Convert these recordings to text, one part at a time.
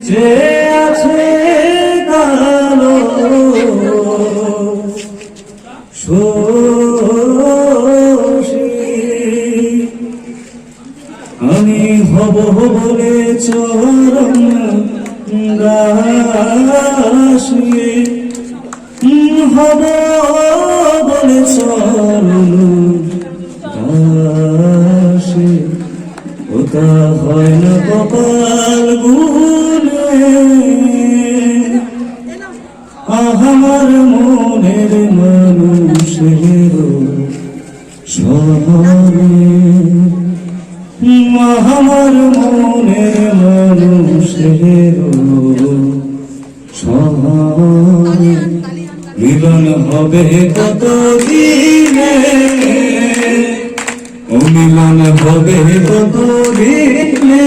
যে আছে কালো আমি হব বলে দাসী। হব বলে চরণ দাসী। ওটা হয় না কপাল গুনে আমার মনের মানুষের শহরে আমার মনের মানুষের শহরে মিলন হবে কত দিনে মিলন হবে কত দিনে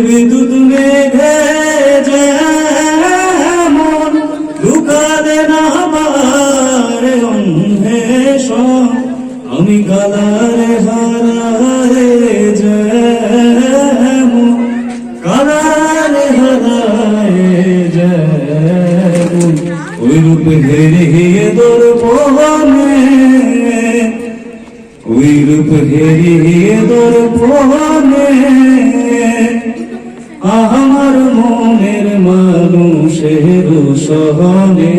বিদ্যুৎ মেঘে যেমন লুকাবে না পারে অন্ধেশ আমি কালারে হারারে যেমন কালারে হারারে যেমন ওই রূপ হেরিয়ে দর্পণে ওই রূপ হেরিয়ে দর্পণে আমার মনের মানুষের সহনে,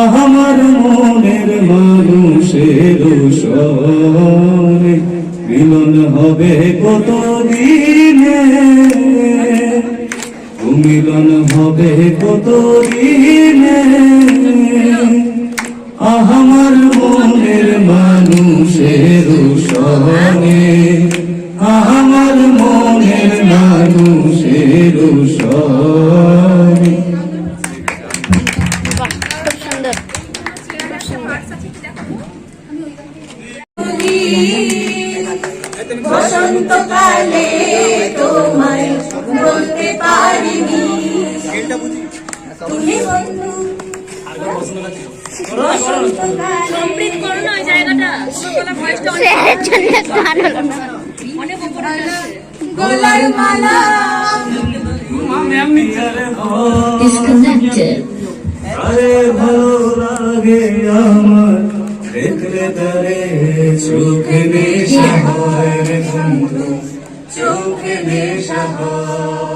আমার মনের মানুষের সহনে, মিলন হবে কত দিনে মিলন হবে কত দিনে আমার মনের মানুষের সহনে, আমার বসন্তকালে তোমায় বলতে পারিনি। তুমি বন্ধু কমপ্লিট করো না ওই জায়গাটা। ভয়েসটা অনেক। গলার মালা। Disconnected. আরে দেখলে তারে চোখে নেশা হয় চোখে নেশা হয়।